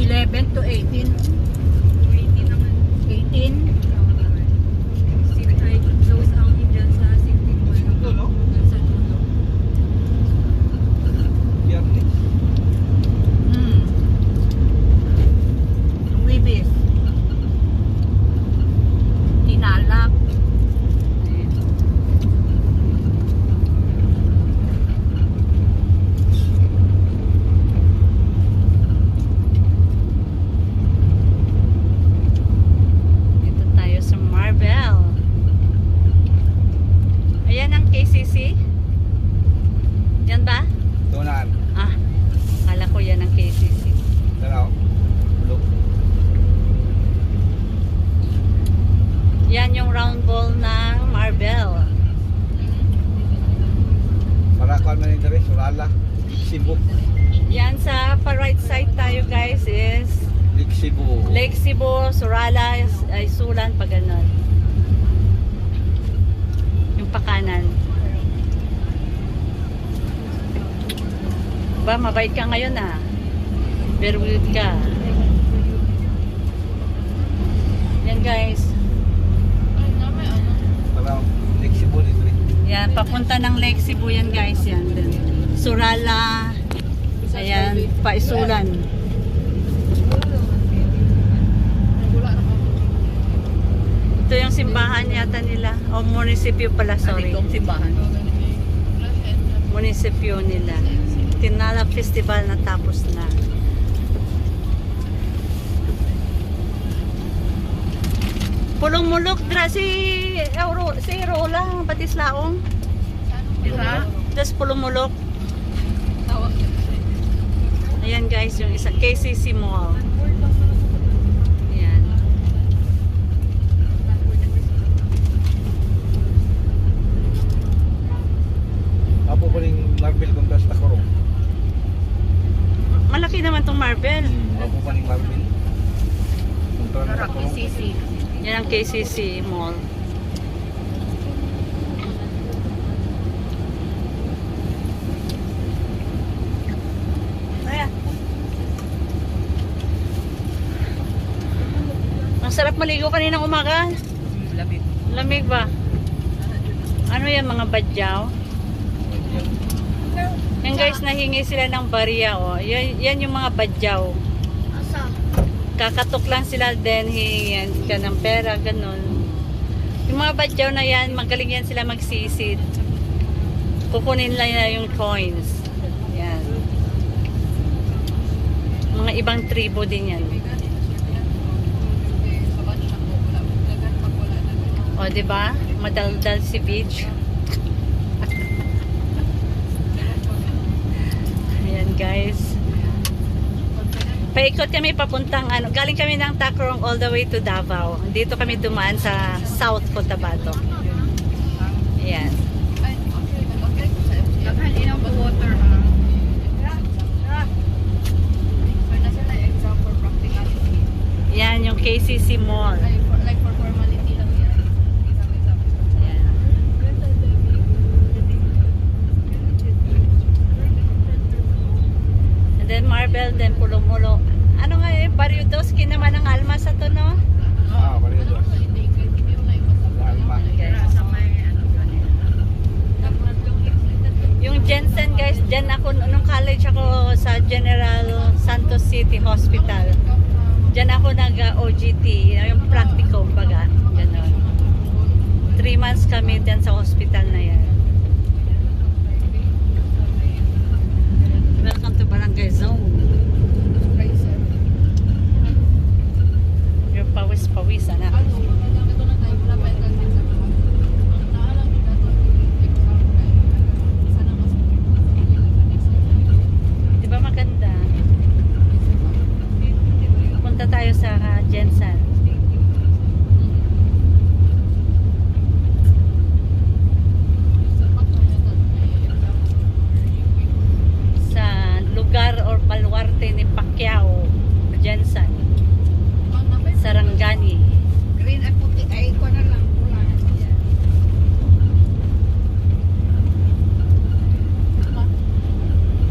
11 to 18. 18 naman. 18. Ay, close ang dyan sa 16 Ito, no? Sa dulo. Biyernes. Hmm. Wibis. Tinalak. Dito tayo sa Marvel. Ayan ang KCC. Yan ba? Tunan. Ah, kala ko yan ang KCC. Ano? Look. Yan yung round ball ng Marvel. Para kung man yung dere, Surala. Cebu. Yan sa pa right side tayo guys is Lake Cebu. Lake Cebu, Surala, ay Sulan, pag ganun. Yung pakanan. Ba, mabait ka ngayon ah. Very weird ka. Yan guys. Eh. Yan, papunta ng Lake Cebu yan guys. Yan. Surala. Ayan, Paisulan. Ito yung simbahan yata nila. O munisipyo pala, sorry. Itong simbahan. Munisipyo nila. Tinala Festival na tapos na. Pulong-mulok dra si Euro, si Rola, Batislaong. Diba? Tapos pulong-mulok. Ayan guys, yung isa KCC Mall. Ayan. Apo pa rin Marvel kung basta ko rin. Malaki naman tong Marvel. Apo pa rin Marvel. Ako. Sisi. Yan ang KCC Mall. Ang sarap maligo kaninang umaga. Labit. Lamig ba? Ano yan mga badyaw? Yan guys, nahingi sila ng barya oh. Yan, yan yung mga badyaw. Kakatok lang sila then hihingan ka ng pera, ganun. Yung mga badyaw na yan, magaling yan sila magsisid. Kukunin lang nila yung coins. Yan. Mga ibang tribo din yan. O, di ba? Madaldal si beach. Ayan, guys. Paikot kami papuntang ano, galing kami ng Takrong all the way to Davao. Dito kami dumaan sa South Cotabato. Ayan. Yan yung KCC Mall. Ang alma sa to, no? Ah, Mario Dos. Alma. Yung Jensen guys, dyan ako, nung college ako sa General Santos City Hospital. Diyan ako nag-OGT, yung practicum baga. Ganon. Three months kami dyan sa hospital na yan. Welcome to Barangay Zone. Yung pawis-pawis, anak. Di ba maganda? Punta tayo sa uh, Jensen.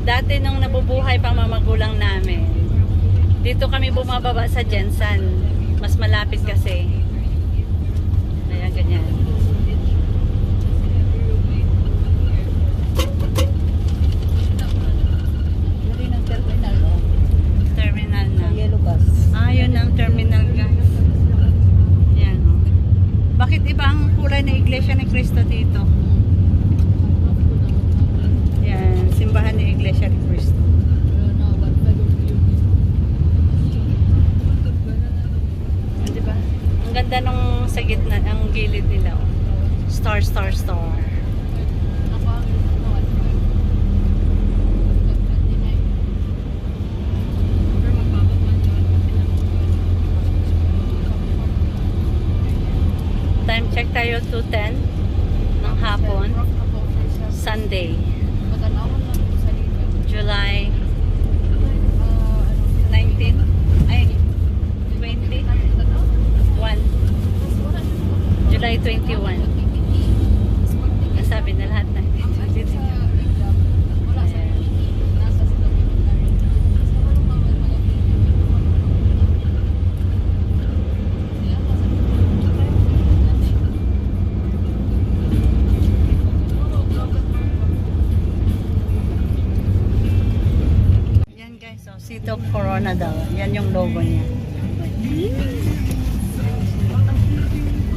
Dati nabubuhay pang mga magulang namin, dito kami bumababa sa Jensen. Mas malapit kasi. Kaya ganyan. Terminal, no? Terminal na. Yellow bus. Ah, yun ang terminal guys. Yan. oh. Bakit iba ang kulay ng Iglesia ni Cristo dito? Yan, simbahan ni Iglesia ni Cristo. Ah, di ba? Ang ganda nung sa gitna, ang gilid nila. Oh. Star, star, star. Check tayo 2.10 ng hapon. Sunday, July 19. Ay, 20. 1. July 21. Of Corona daw. Yan yung logo niya.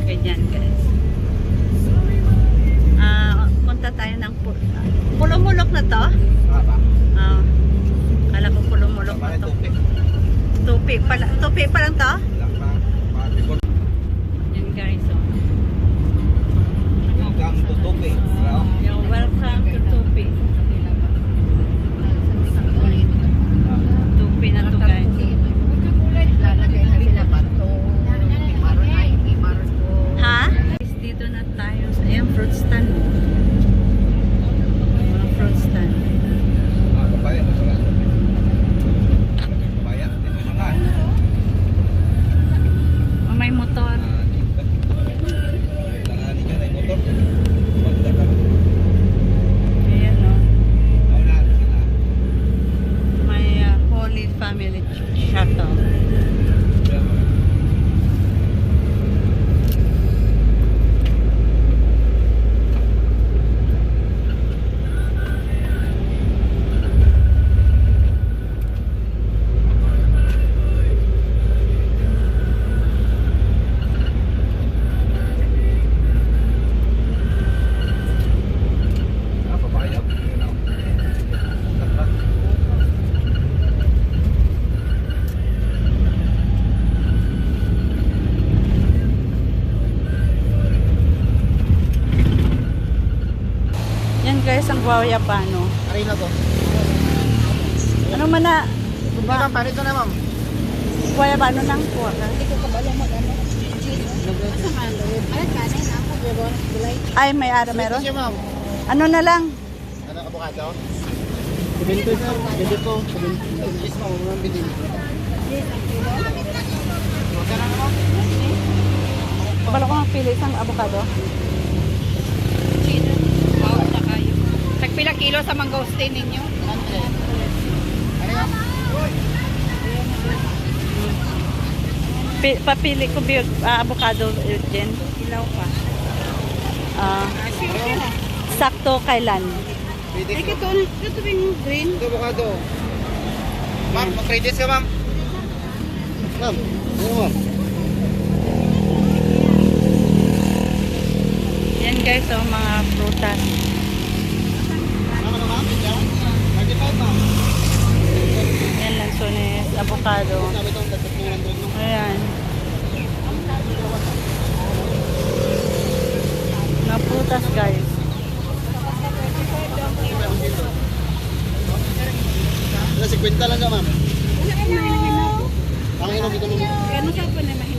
Ganyan guys. Ah, punta tayo ng pu- Pulumulok na to? Ah. kala ko pulumulok na to. Tupi pala. Tupi pa lang to? Lang pa. Pakipot. Yan guys, oh. Welcome to tupik. Hello? Yung welcome to Tupi. Tupi na to guys. Ha? Guys, Dito na tayo. sa- Ayan, fruit stand. Mga fruit stand. Ah, papaya mo sila. Papaya. Di mo mga. Oh, may motor. Ah, dito. Kailangan ninyo na yung motor. Magda ka. Ayan, oh. Naunahan sila. May uh, Holy Family Ch- Shuttle. Ah, papaya. Dapat. Yan guys, ang guayabano. Aray na to. Ano man na, Ba? Ma'am, parito na ma'am. guayabano ng kuha ka? Ay, may ara meron? Ano na lang? Ano? Sabento sir. Sabento ko. Sabento. Yes ma'am. Ma'am bilhin. Kabalo ko mapili isang avocado. Kilo sa mangosteen ninyo? Pi- papili ko bi ah, avocado uh, Jen. Ilaw pa. Ah, sakto kailan? Pwede Ay, ko. ito, ito yung green. Ito abogado. Ma'am, mag-credit ka ma'am. Ma'am. Ma'am. Yan guys, oh, mga prutas. Ma'am, ano ma'am? Yan. 35 ma'am. Yan, lansones, avocado. Ayan. Mga prutas guys. Wala, 50 lang ka ma'am. Ma'am. Ano sa pa na